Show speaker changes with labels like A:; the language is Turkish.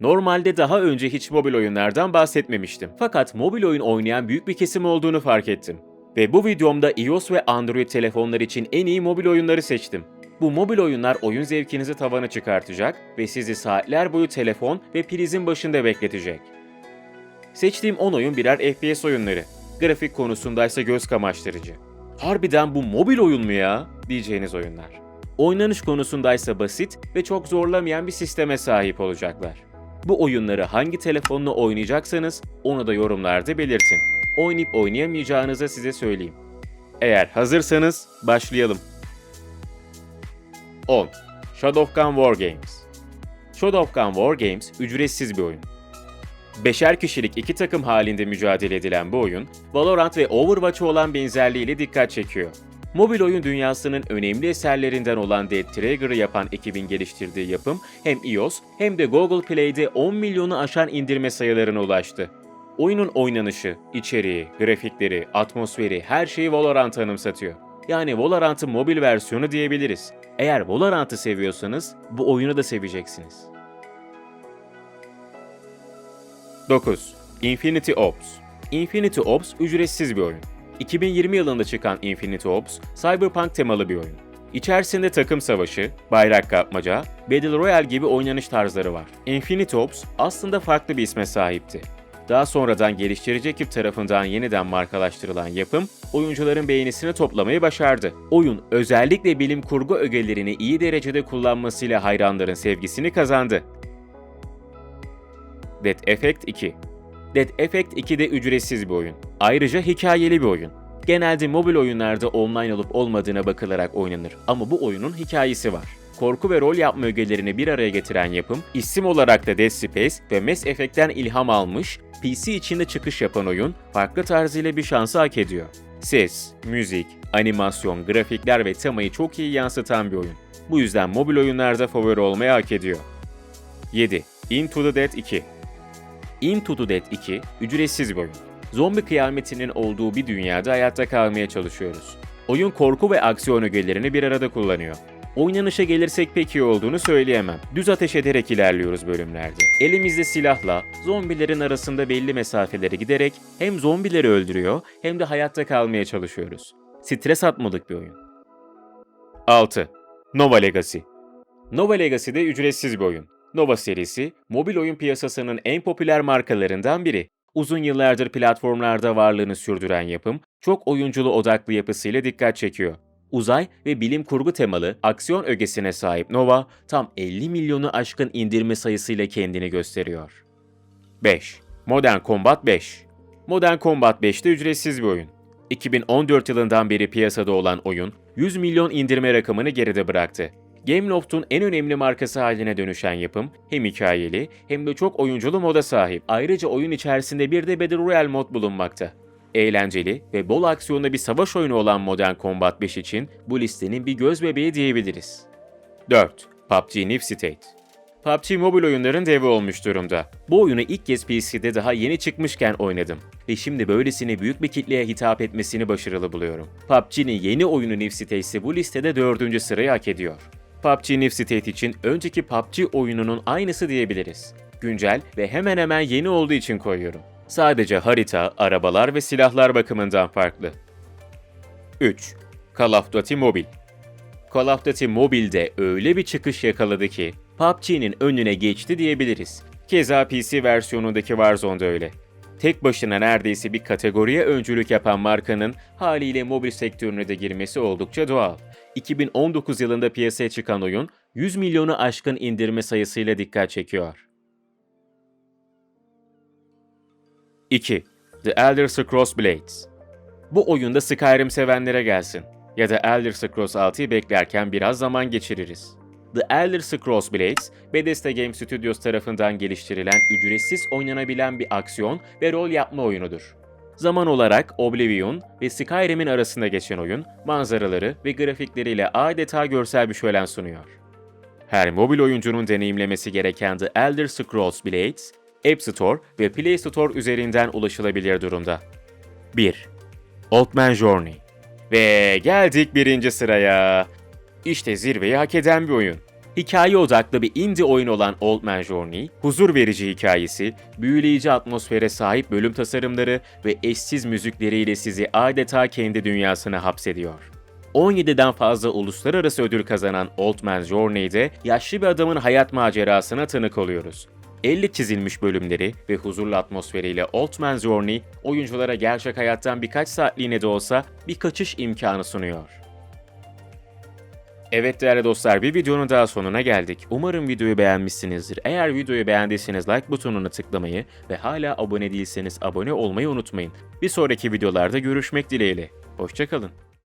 A: Normalde daha önce hiç mobil oyunlardan bahsetmemiştim. Fakat mobil oyun oynayan büyük bir kesim olduğunu fark ettim. Ve bu videomda iOS ve Android telefonlar için en iyi mobil oyunları seçtim. Bu mobil oyunlar oyun zevkinizi tavana çıkartacak ve sizi saatler boyu telefon ve prizin başında bekletecek. Seçtiğim 10 oyun birer FPS oyunları. Grafik konusundaysa göz kamaştırıcı. Harbiden bu mobil oyun mu ya? diyeceğiniz oyunlar. Oynanış konusundaysa basit ve çok zorlamayan bir sisteme sahip olacaklar. Bu oyunları hangi telefonla oynayacaksanız onu da yorumlarda belirtin. Oynayıp oynayamayacağınızı size söyleyeyim. Eğer hazırsanız başlayalım. 10. Shadowgun War Games Shadowgun War Games ücretsiz bir oyun. Beşer kişilik iki takım halinde mücadele edilen bu oyun, Valorant ve Overwatch'a olan benzerliğiyle dikkat çekiyor. Mobil oyun dünyasının önemli eserlerinden olan Dead Trigger'ı yapan ekibin geliştirdiği yapım hem iOS hem de Google Play'de 10 milyonu aşan indirme sayılarına ulaştı. Oyunun oynanışı, içeriği, grafikleri, atmosferi her şeyi Valorant'ı anımsatıyor. Yani Valorant'ın mobil versiyonu diyebiliriz. Eğer Valorant'ı seviyorsanız bu oyunu da seveceksiniz. 9. Infinity Ops Infinity Ops ücretsiz bir oyun. 2020 yılında çıkan Infinity Ops, Cyberpunk temalı bir oyun. İçerisinde takım savaşı, bayrak kapmaca, Battle Royale gibi oynanış tarzları var. Infinity Ops aslında farklı bir isme sahipti. Daha sonradan geliştirici ekip tarafından yeniden markalaştırılan yapım, oyuncuların beğenisini toplamayı başardı. Oyun, özellikle bilim kurgu ögelerini iyi derecede kullanmasıyla hayranların sevgisini kazandı. Dead Effect 2 Dead Effect 2 de ücretsiz bir oyun. Ayrıca hikayeli bir oyun. Genelde mobil oyunlarda online olup olmadığına bakılarak oynanır ama bu oyunun hikayesi var. Korku ve rol yapma ögelerini bir araya getiren yapım, isim olarak da Dead Space ve Mass Effect'ten ilham almış, PC içinde çıkış yapan oyun, farklı tarzıyla bir şansı hak ediyor. Ses, müzik, animasyon, grafikler ve temayı çok iyi yansıtan bir oyun. Bu yüzden mobil oyunlarda favori olmayı hak ediyor. 7. Into the Dead 2 Into the Dead 2 ücretsiz bir oyun. Zombi kıyametinin olduğu bir dünyada hayatta kalmaya çalışıyoruz. Oyun korku ve aksiyon ögelerini bir arada kullanıyor. Oynanışa gelirsek pek iyi olduğunu söyleyemem. Düz ateş ederek ilerliyoruz bölümlerde. Elimizde silahla zombilerin arasında belli mesafelere giderek hem zombileri öldürüyor hem de hayatta kalmaya çalışıyoruz. Stres atmalık bir oyun. 6. Nova Legacy Nova Legacy de ücretsiz bir oyun. Nova serisi, mobil oyun piyasasının en popüler markalarından biri. Uzun yıllardır platformlarda varlığını sürdüren yapım, çok oyunculu odaklı yapısıyla dikkat çekiyor. Uzay ve bilim kurgu temalı aksiyon ögesine sahip Nova, tam 50 milyonu aşkın indirme sayısıyla kendini gösteriyor. 5. Modern Combat 5 Modern Combat 5 de ücretsiz bir oyun. 2014 yılından beri piyasada olan oyun, 100 milyon indirme rakamını geride bıraktı. Gameloft'un en önemli markası haline dönüşen yapım hem hikayeli hem de çok oyunculu moda sahip. Ayrıca oyun içerisinde bir de Battle Royale mod bulunmakta. Eğlenceli ve bol aksiyonlu bir savaş oyunu olan Modern Combat 5 için bu listenin bir göz bebeği diyebiliriz. 4. PUBG New State PUBG mobil oyunların devi olmuş durumda. Bu oyunu ilk kez PC'de daha yeni çıkmışken oynadım ve şimdi böylesine büyük bir kitleye hitap etmesini başarılı buluyorum. PUBG'nin yeni oyunu New State ise bu listede 4. sırayı hak ediyor. PUBG New State için önceki PUBG oyununun aynısı diyebiliriz. Güncel ve hemen hemen yeni olduğu için koyuyorum. Sadece harita, arabalar ve silahlar bakımından farklı. 3. Call of Duty Mobile Call of Duty Mobile'de öyle bir çıkış yakaladı ki PUBG'nin önüne geçti diyebiliriz. Keza PC versiyonundaki Warzone'da öyle. Tek başına neredeyse bir kategoriye öncülük yapan markanın haliyle mobil sektörüne de girmesi oldukça doğal. 2019 yılında piyasaya çıkan oyun 100 milyonu aşkın indirme sayısıyla dikkat çekiyor. 2. The Elder Scrolls Blades Bu oyunda Skyrim sevenlere gelsin ya da Elder Scrolls 6'yı beklerken biraz zaman geçiririz. The Elder Scrolls Blades, Bethesda Game Studios tarafından geliştirilen ücretsiz oynanabilen bir aksiyon ve rol yapma oyunudur. Zaman olarak Oblivion ve Skyrim'in arasında geçen oyun, manzaraları ve grafikleriyle adeta görsel bir şölen sunuyor. Her mobil oyuncunun deneyimlemesi gereken The Elder Scrolls Blades, App Store ve Play Store üzerinden ulaşılabilir durumda. 1. Old Man Journey Ve geldik birinci sıraya. İşte zirveyi hak eden bir oyun. Hikaye odaklı bir indie oyun olan Old Man Journey, huzur verici hikayesi, büyüleyici atmosfere sahip bölüm tasarımları ve eşsiz müzikleriyle sizi adeta kendi dünyasına hapsediyor. 17'den fazla uluslararası ödül kazanan Old Man Journey'de yaşlı bir adamın hayat macerasına tanık oluyoruz. 50 çizilmiş bölümleri ve huzurlu atmosferiyle Old Man Journey, oyunculara gerçek hayattan birkaç saatliğine de olsa bir kaçış imkanı sunuyor. Evet değerli dostlar bir videonun daha sonuna geldik. Umarım videoyu beğenmişsinizdir. Eğer videoyu beğendiyseniz like butonuna tıklamayı ve hala abone değilseniz abone olmayı unutmayın. Bir sonraki videolarda görüşmek dileğiyle. Hoşçakalın.